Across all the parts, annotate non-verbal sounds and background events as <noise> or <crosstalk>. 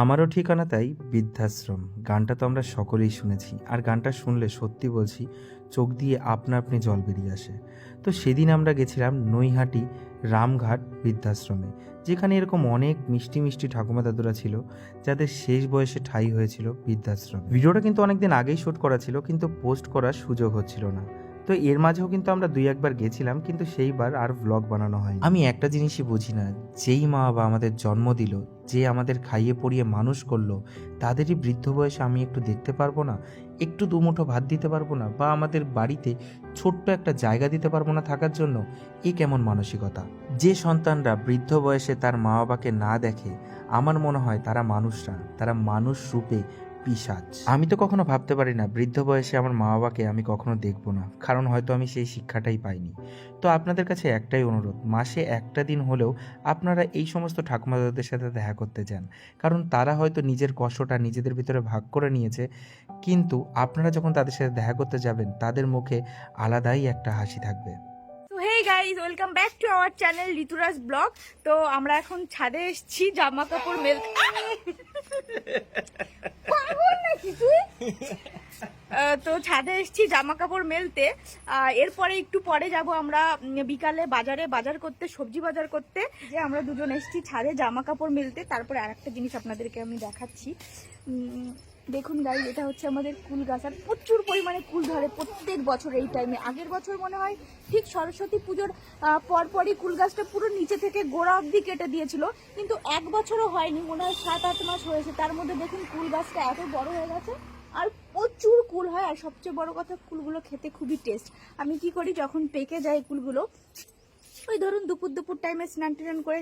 আমারও ঠিকানা তাই বৃদ্ধাশ্রম। গানটা তো আমরা সকলেই শুনেছি। আর গানটা শুনলে সত্যি বলছি, চোখ দিয়ে আপনা আপনি জল বেরিয়ে আসে। তো সেদিন আমরা গেছিলাম নৈহাটি রামঘাট বৃদ্ধাশ্রমে, যেখানে এরকম অনেক মিষ্টি মিষ্টি ঠাকুমা দাদুরা ছিল, যাদের শেষ বয়সে ঠাই হয়েছিল বৃদ্ধাশ্রম। ভিডিওটা কিন্তু অনেকদিন আগেই শ্যুট করা ছিল, কিন্তু পোস্ট করার সুযোগ হচ্ছিল না। তো এর মাঝেও কিন্তু আমরা দুই একবার গেছিলাম, কিন্তু সেইবার আর ব্লগ বানানো হয় আমি একটা জিনিসই বুঝি না, যেই মা বাবা আমাদের জন্ম দিল, যে আমাদের খাইয়ে পড়িয়ে মানুষ করল, তাদেরই বৃদ্ধ বয়সে আমি একটু দেখতে পারব না? একটু দুমুঠো ভাত দিতে পারব না? বা আমাদের বাড়িতে ছোট্ট একটা জায়গা দিতে পারব না থাকার জন্য? এ কেমন মানসিকতা? যে সন্তানরা বৃদ্ধ বয়সে তার মা বাবাকে না দেখে, আমার মনে হয় তারা মানুষরা, তারা মানুষ রূপে পিসাচ আমি তো কখনো ভাবতে পারি না বৃদ্ধ বয়সে আমার মা বাবাকে আমি কখনো দেখব না কারণ হয়তো আমি সেই শিক্ষাটাই পাইনি। তো আপনাদের কাছে একটাই অনুরোধ মাসে একটা দিন হলেও আপনারা এই সমস্ত ঠাকুমা দাদাদের সাথে দেখা করতে যান কারণ তারা হয়তো নিজের কষ্টটা নিজেদের ভিতরে ভাগ করে নিয়েছে কিন্তু আপনারা যখন তাদের সাথে দেখা করতে যাবেন তাদের মুখে আলাদাই একটা হাসি থাকবে। তো hey guys welcome back to our channel Rituraj blog তো আমরা এখন ছাদে এসেছি জামা কাপড় মেল তো ছাদে এসছি জামা কাপড় মেলতে এরপরে একটু পরে যাব আমরা বিকালে বাজারে, বাজার করতে, সবজি বাজার করতে। যে আমরা দুজন এসছি ছাদে জামা কাপড় মেলতে। তারপরে আর একটা জিনিস আপনাদেরকে আমি দেখাচ্ছি। দেখুন গাইজ এটা হচ্ছে আমাদের কুল গাছ, আর প্রচুর পরিমাণে কুল ধরে প্রত্যেক বছর এই টাইমে আগের বছর মনে হয় ঠিক সরস্বতী পুজোর পরপরই কুল গাছটা পুরো নিচে থেকে গোড়া অবধি কেটে দিয়েছিল, কিন্তু এক বছরও হয়নি, মনে হয় সাত, আট মাস হয়েছে। তার মধ্যে দেখুন কুল গাছটা এত বড় হয়ে গেছে, আর প্রচুর কুল হয়, আর সবচেয়ে বড় কথা, কুলগুলো খেতে খুবই টেস্ট আমি কি করি, যখন পেকে যায় কুলগুলো ওই ধরুন দুপুর দুপুর টাইমে স্নান টান করে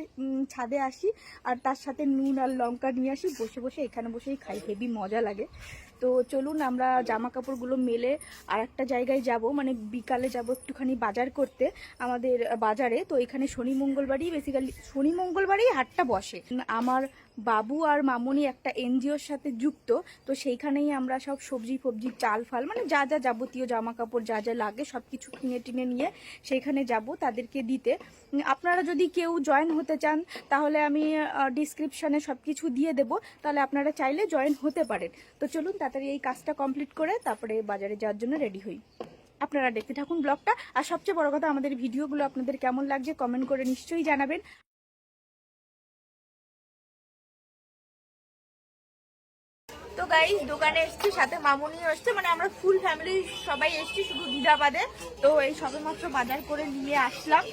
ছাদে আসি, আর তার সাথে নুন আর লঙ্কা নিয়ে আসি, বসে বসে এখানে বসেই খাই, হেভি মজা লাগে। তো চলুন আমরা জামা কাপড়গুলো মেলে আর একটা জায়গায় যাব মানে বিকালে যাব একটুখানি বাজার করতে আমাদের বাজারে। তো এখানে শনি, মঙ্গলবারই বেসিক্যালি শনি, মঙ্গলবারই হাটটা বসে। আমার বাবু আর মামনি একটা এনজিওর সাথে যুক্ত, তো সেইখানেই আমরা সব সবজি ফবজি, চাল ফাল মানে যা যা যাবতীয় জামা কাপড় যা যা লাগে সব কিছু কিনে টিনে নিয়ে সেইখানে যাব তাদেরকে দিতে। আপনারা যদি কেউ জয়েন হতে চান, তাহলে আমি ডিসক্রিপশানে সব কিছু দিয়ে দেব। তাহলে আপনারা চাইলে জয়েন হতে পারেন। তো চলুন তাড়াতাড়ি এই কাজটা কমপ্লিট করে তারপরে বাজারে যাওয়ার জন্য রেডি হই। আপনারা দেখতে থাকুন ব্লগটা। আর সবচেয়ে বড় কথা, আমাদের ভিডিওগুলো আপনাদের কেমন লাগছে কমেন্ট করে নিশ্চয়ই জানাবেন। তো গাইস দোকানে এসেছি, সাথে মামুনিও এসছে। মানে আমরা ফুল ফ্যামিলি সবাই এসেছি, শুধু দিদা বাদে। তো এই সবেমাত্র বাজার করে নিয়ে আসলাম।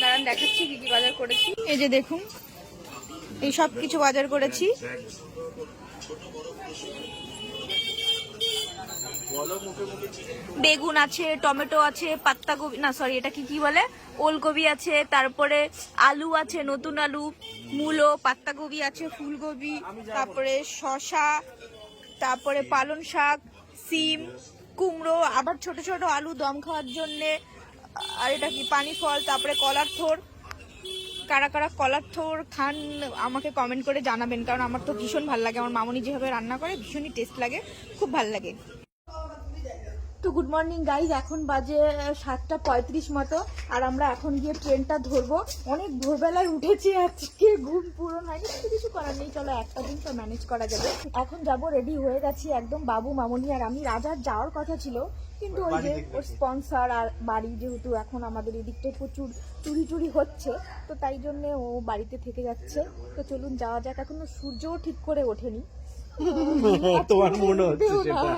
দাঁড়ান, দেখাচ্ছি কি কি বাজার করেছি। এই যে দেখুন, এই সব কিছু বাজার করেছি। বেগুন আছে, টমেটো আছে পাত্তাকপি না সরি এটা কি কি বলে? ওলকপি আছে, তারপরে আলু আছে, নতুন আলু, মূলো পাত্তাকপি আছে ফুলকপি তারপরে শশা তারপরে পালং শাক, সিম, কুমড়ো, আবার ছোট ছোট আলু দম খাওয়ার জন্যে, আর এটা কি, পানি ফল, তারপরে কলার থোর। কারা কারা কলার থোর খান, আমাকে কমেন্ট করে জানাবেন, কারণ আমার তো ভীষণ ভালো লাগে। আমার মামনি যেভাবে রান্না করে, ভীষণই টেস্ট লাগে, খুব ভালো লাগে। তো গুড মর্নিং গাইজ এখন বাজে সাতটা পঁয়ত্রিশ মতো আর আমরা এখন গিয়ে ট্রেনটা ধরবো। অনেক ভোরবেলায় উঠেছি আজকে ঘুম হয়নি কিন্তু কিছু করার নেই চলো একটা দিন তো ম্যানেজ করা যাবে। এখন যাব রেডি হয়ে গেছি একদম বাবু মামনি আর আমি। রাজার যাওয়ার কথা ছিল কিন্তু ওই যে ওর স্পন্সর আর বাড়ি যেহেতু এখন আমাদের এদিকটায় প্রচুর চুরি চুরি হচ্ছে তো তাই জন্য ও বাড়িতে থেকে যাচ্ছে। তো চলুন যাওয়া যাক। এখনও সূর্যও ঠিক করে ওঠেনি। <laughs> তোমার মনে হচ্ছে সেটা।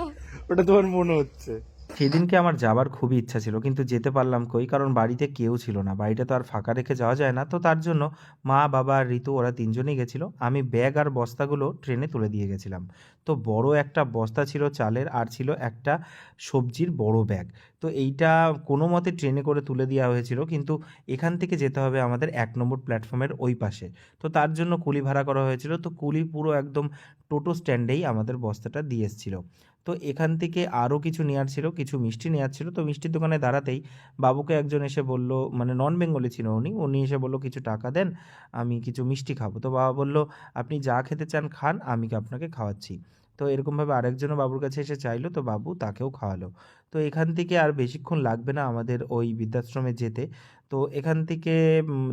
ওটা তোমার মনে হচ্ছে। সেদিনকে আমার যাবার খুবই ইচ্ছা ছিল, কিন্তু যেতে পারলাম কই? কারণ বাড়িতে কেউ ছিল না। বাড়িটা তো আর ফাঁকা রেখে যাওয়া যায় না। তো তার জন্য মা, বাবা আর ঋতু, ওরা তিনজনেই গেছিল। আমি ব্যাগ আর বস্তাগুলো ট্রেনে তুলে দিয়ে গেছিলাম। তো বড় একটা বস্তা ছিল চালের, আর ছিল একটা সবজির বড় ব্যাগ। তো এইটা কোনো মতে ট্রেনে করে তুলে দেওয়া হয়েছিল, কিন্তু এখান থেকে যেতে হবে আমাদের এক নম্বর প্ল্যাটফর্মের ওই পাশে। তো তার জন্য কুলি ভাড়া করা হয়েছিল। তো কুলি পুরো একদম টোটো স্ট্যান্ডেই আমাদের বস্তাটা দিয়ে এসেছিল। তো এখান থেকে আরও কিছু নেওয়ার ছিল, কিছু মিষ্টি নেওয়ার ছিল। তো মিষ্টির দোকানে দাঁড়াতেই বাবুকে একজন এসে বলল মানে নন বেঙ্গলি ছিল উনি উনি এসে বলল, কিছু টাকা দেন, আমি কিছু মিষ্টি খাব। তো বাবা বলল, আপনি যা খেতে চান খান, আমি আপনাকে খাওয়াচ্ছি। তো এরকমভাবে আরেকজনও বাবুর কাছে এসে চাইলো, তো বাবু তাকেও খাওয়ালো। তো এখান থেকে আর বেশিক্ষণ লাগবে না আমাদের ওই বৃদ্ধাশ্রমে যেতে। তো এখান থেকে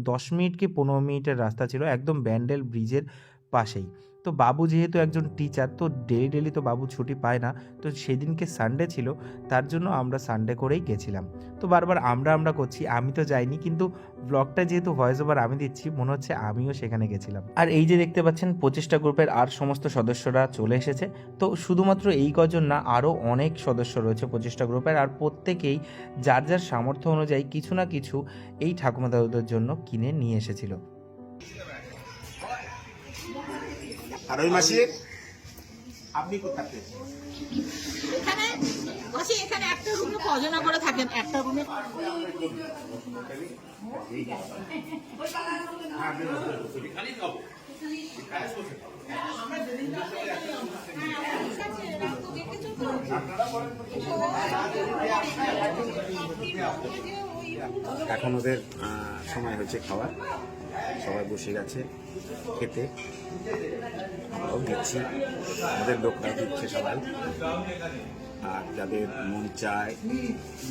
দশ মিনিট কি পনেরো মিনিটের রাস্তা ছিল, একদম ব্যান্ডেল ব্রিজের পাশেই। তো বাবু যেহেতু একজন টিচার তো ডেলি ডেলি তো বাবু ছুটি পায় না। তো সেদিনকে সানডে ছিল, তার জন্য আমরা সানডে করেই গেছিলাম। তো বারবার আমরা আমরা করছি, আমি তো যাইনি, কিন্তু ব্লগটা যেহেতু ভয়েস ওভার আমি দিচ্ছি, মনে হচ্ছে আমিও সেখানে গেছিলাম। আর এই যে দেখতে পাচ্ছেন প্রচেষ্টা গ্রুপের আর সমস্ত সদস্যরা চলে এসেছে। তো শুধুমাত্র এই কজন না আরও অনেক সদস্য রয়েছে প্রচেষ্টা গ্রুপের। আর প্রত্যেকেই যার যার সামর্থ্য অনুযায়ী কিছু না কিছু এই ঠাকুমা দাদুদের জন্য কিনে নিয়ে এসেছিল। আর ওই মাসে আপনি কোথায় এখানে বসে এখানে একটা রুমে কজনা করে থাকেন? একটা রুমে এখন ওদের সময় হয়েছে খাওয়ার। সবাই বসে গেছে খেতে। আমরাও দিচ্ছি আমাদের লোকরা দিচ্ছে সবাই আর যাদের মন চায়,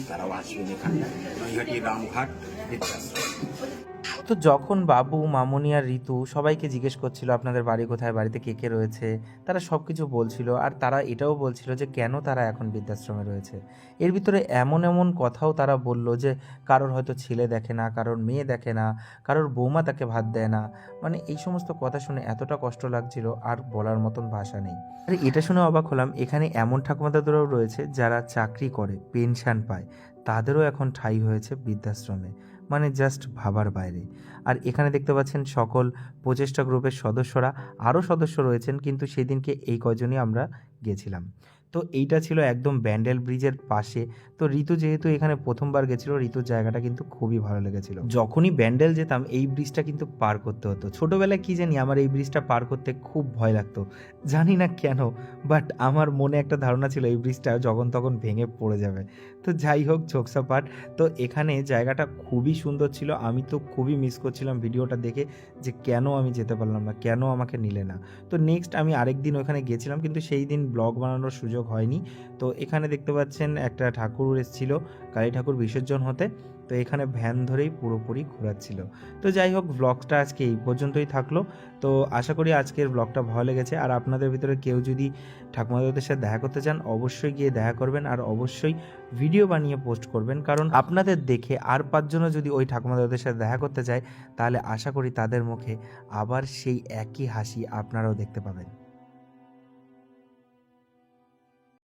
তারাও আসবেন এখানে রামঘাট তো যখন বাবু, মামুনি আর ঋতু সবাইকে জিজ্ঞেস করছিল আপনাদের বাড়ি কোথায়, বাড়িতে কে কে রয়েছে, তারা সব কিছু বলছিল আর তারা এটাও বলছিল যে কেন তারা এখন বৃদ্ধাশ্রমে রয়েছে। এর ভিতরে এমন এমন কথাও তারা বলল যে কারোর হয়তো ছেলে দেখে না, কারোর মেয়ে দেখে না, কারোর বৌমা তাকে ভাত দেয় না। মানে এই সমস্ত কথা শুনে এতটা কষ্ট লাগছিল আর বলার মতন ভাষা নেই। আর এটা শুনে অবাক হলাম, এখানে এমন ঠাকুমাদাদুরাও রয়েছে যারা চাকরি করে, পেনশন পায়, তাদেরও এখন ঠাঁই হয়েছে বৃদ্ধাশ্রমে। মানে জাস্ট ভাবার বাইরে। আর এখানে দেখতে পাচ্ছেন সকল প্রচেষ্টা গ্রুপের সদস্যরা, আরও সদস্য রয়েছেন, কিন্তু সেদিনকে এই কজনই আমরা গেছিলাম। তো এইটা ছিল একদম ব্যান্ডেল ব্রিজের পাশে। তো ঋতু যেহেতু এখানে প্রথমবার গেছিল, ঋতুর জায়গাটা কিন্তু খুবই ভালো লেগেছিল। যখনই ব্যান্ডেল যেতাম, এই ব্রিজটা কিন্তু পার করতে হতো। ছোটোবেলায় কি জানি, আমার এই ব্রিজটা পার করতে খুব ভয় লাগতো। জানি না কেন বাট আমার মনে একটা ধারণা ছিল, এই ব্রিজটা যখন তখন ভেঙে পড়ে যাবে। তো যাই হোক ঝোকসা পাট তো এখানে জায়গাটা খুবই সুন্দর ছিল। আমি তো খুবই মিস করছিলাম ভিডিওটা দেখে যে কেন আমি যেতে পারলাম না, কেন আমাকে নিলে না। তো নেক্সট আমি আরেক দিন ওখানে গেছিলাম, কিন্তু সেই দিন ব্লগ বানানোর সুযোগ হয়নি। তো এখানে দেখতে পাচ্ছেন একটা ঠাকুর এসেছিল, কালী ঠাকুর বিসর্জন হতে। তো এখানে ভ্যান ধরেই পুরোপুরি ঘোরাচ্ছিল। তো যাই হোক ব্লগটা আজকে এই পর্যন্তই থাকল। তো আশা করি আজকের ব্লগটা ভালো লেগেছে। আর আপনাদের ভিতরে কেউ যদি ঠাকুমাদের সাথে দেখা করতে চান, অবশ্যই গিয়ে দেখা করবেন আর অবশ্যই ভিডিও বানিয়ে পোস্ট করবেন। কারণ আপনাদের দেখে আর পাঁচজনও যদি ওই ঠাকুমাদের সাথে দেখা করতে চায়, তাহলে আশা করি তাদের মুখে আবার সেই একই হাসি আপনারাও দেখতে পাবেন।